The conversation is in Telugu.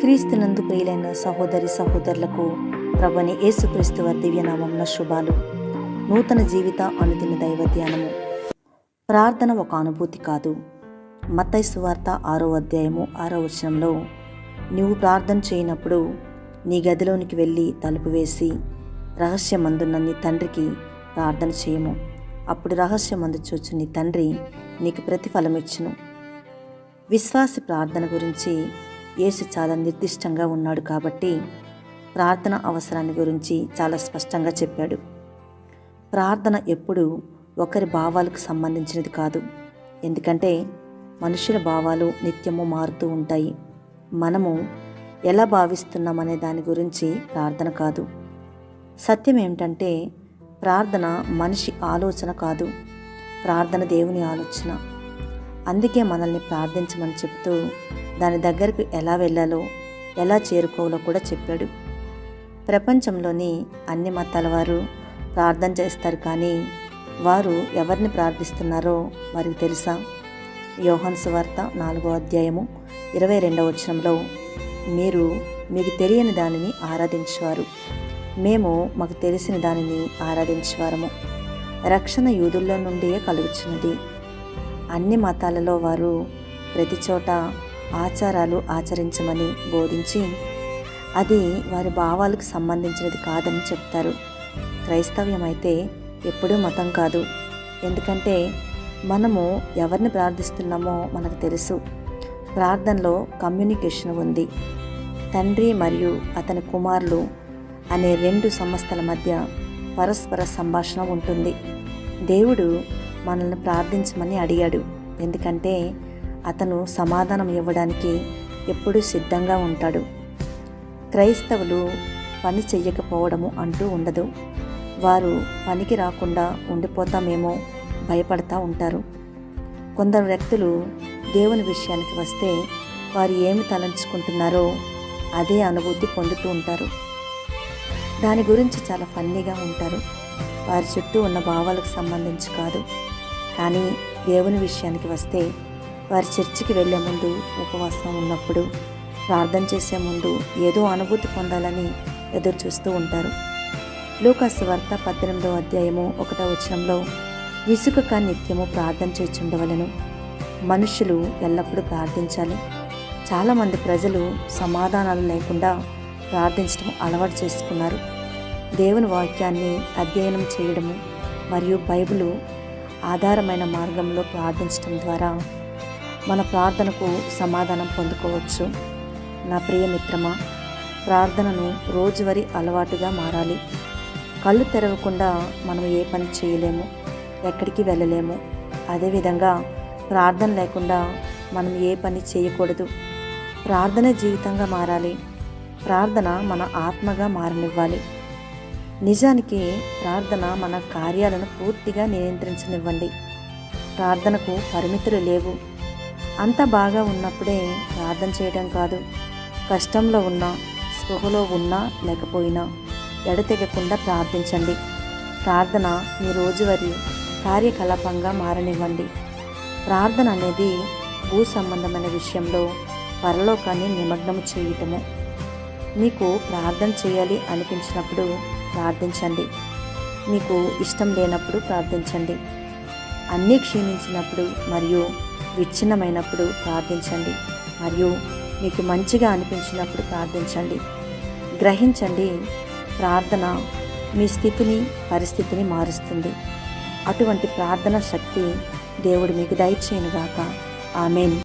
క్రీస్తునందు ప్రియులైన సహోదరి సహోదరులకు ప్రభుని యేసుక్రీస్తు వారి దివ్యనామంన శుభాలు. నూతన జీవిత అనుదిన దైవ ధ్యానము. ప్రార్థన ఒక అనుభూతి కాదు. మత్తయి సువార్త ఆరో అధ్యాయము ఆరో వచనంలో నీవు ప్రార్థన చేయనప్పుడు నీ గదిలోనికి వెళ్ళి తలుపు వేసి రహస్యమందున్న నీ తండ్రికి ప్రార్థన చేయము. అప్పుడు రహస్యమందు చూచు నీ తండ్రి నీకు ప్రతిఫలమిచ్చును. విశ్వాసి ప్రార్థన గురించి యేసు చాలా నిర్దిష్టంగా ఉన్నాడు కాబట్టి ప్రార్థన అవసరాన్ని గురించి చాలా స్పష్టంగా చెప్పాడు. ప్రార్థన ఎప్పుడు ఒకరి భావాలకు సంబంధించినది కాదు. ఎందుకంటే మనుషుల భావాలు నిత్యము మారుతూ ఉంటాయి. మనము ఎలా భావిస్తున్నామనే దాని గురించి ప్రార్థన కాదు. సత్యం ఏమిటంటే ప్రార్థన మనిషి ఆలోచన కాదు ప్రార్థన దేవుని ఆలోచన. అందుకే మనల్ని ప్రార్థించమని చెప్తూ దాని దగ్గరకు ఎలా వెళ్ళాలో ఎలా చేరుకోవాలో కూడా చెప్పాడు. ప్రపంచంలోని అన్ని మతాల వారు ప్రార్థన చేస్తారు కానీ వారు ఎవరిని ప్రార్థిస్తున్నారో వారికి తెలుసా? యోహన్ సువార్త నాలుగో అధ్యాయము ఇరవై రెండవ వచనంలో మీరు మీకు తెలియని దానిని ఆరాధించేవారు. మేము మాకు తెలిసిన దానిని ఆరాధించేవారము. రక్షణ యూదుల్లో నుండియే కలుగుచున్నది. అన్ని మతాలలో వారు ప్రతి చోట ఆచారాలు ఆచరించమని బోధించి అది వారి భావాలకు సంబంధించినది కాదని చెప్తారు. క్రైస్తవ్యం అయితే ఎప్పుడూ మతం కాదు. ఎందుకంటే మనము ఎవరిని ప్రార్థిస్తున్నామో మనకు తెలుసు. ప్రార్థనలో కమ్యూనికేషన్ ఉంది. తండ్రి మరియు అతని కుమారులు అనే రెండు సంస్థల మధ్య పరస్పర సంభాషణ ఉంటుంది. దేవుడు మనల్ని ప్రార్థించమని అడిగాడు. ఎందుకంటే అతను సమాధానం ఇవ్వడానికి ఎప్పుడూ సిద్ధంగా ఉంటాడు. క్రైస్తవులు పని చెయ్యకపోవడము అంటూ ఉండదు. వారు పనికి రాకుండా ఉండిపోతామేమో భయపడతా ఉంటారు. కొందరు వ్యక్తులు దేవుని విషయానికి వస్తే వారు ఏమి తలంచుకుంటున్నారో అదే అనుభూతి పొందుతూ ఉంటారు. దాని గురించి చాలా ఫన్నీగా ఉంటారు. వారి చుట్టూ ఉన్న భావాలకు సంబంధించి కాదు. కానీ దేవుని విషయానికి వస్తే వారి చర్చికి వెళ్ళే ముందు ఉపవాసం ఉన్నప్పుడు ప్రార్థన చేసే ముందు ఏదో అనుభూతి పొందాలని ఎదురు చూస్తూ ఉంటారు. లూకాసు వార్త పద్దెనిమిదవ అధ్యాయము ఒకటో వచనంలో ఇసుకక నిత్యము ప్రార్థన చేచుండవలను మనుషులు ఎల్లప్పుడూ ప్రార్థించాలి. చాలామంది ప్రజలు సమాధానాలు లేకుండా ప్రార్థించడం అలవాటు చేసుకున్నారు. దేవుని వాక్యాన్ని అధ్యయనం చేయడము మరియు బైబిలు ఆధారమైన మార్గంలో ప్రార్థించడం ద్వారా మన ప్రార్థనకు సమాధానం పొందుకోవచ్చు. నా ప్రియ మిత్రమా ప్రార్థనను రోజువారీ అలవాటుగా మారాలి. కళ్ళు తెరవకుండా మనం ఏ పని చేయలేము ఎక్కడికి వెళ్ళలేము. అదేవిధంగా ప్రార్థన లేకుండా మనం ఏ పని చేయకూడదు. ప్రార్థన జీవితంగా మారాలి. ప్రార్థన మన ఆత్మగా మారనివ్వాలి. నిజానికి ప్రార్థన మన కార్యాలను పూర్తిగా నియంత్రించనివ్వండి. ప్రార్థనకు పరిమితులు లేవు. అంత బాగా ఉన్నప్పుడే ప్రార్థన చేయడం కాదు. కష్టంలో ఉన్నా స్పృహలో ఉన్నా లేకపోయినా ఎడతెగకుండా ప్రార్థించండి. ప్రార్థన మీ రోజువారీ కార్యకలాపంగా మారనివ్వండి. ప్రార్థన అనేది భూ సంబంధమైన విషయంలో పరలోకాన్ని నిమగ్నం చేయటము. మీకు ప్రార్థన చేయాలి అనిపించినప్పుడు ప్రార్థించండి. మీకు ఇష్టం లేనప్పుడు ప్రార్థించండి. అన్నీ క్షీణించినప్పుడు మరియు విచ్ఛిన్నమైనప్పుడు ప్రార్థించండి. మరియు మీకు మంచిగా అనిపించినప్పుడు ప్రార్థించండి. గ్రహించండి ప్రార్థన మీ స్థితిని పరిస్థితిని మారుస్తుంది. అటువంటి ప్రార్థన శక్తి దేవుడు మీకు దయచేయనుగాక. ఆమెన్.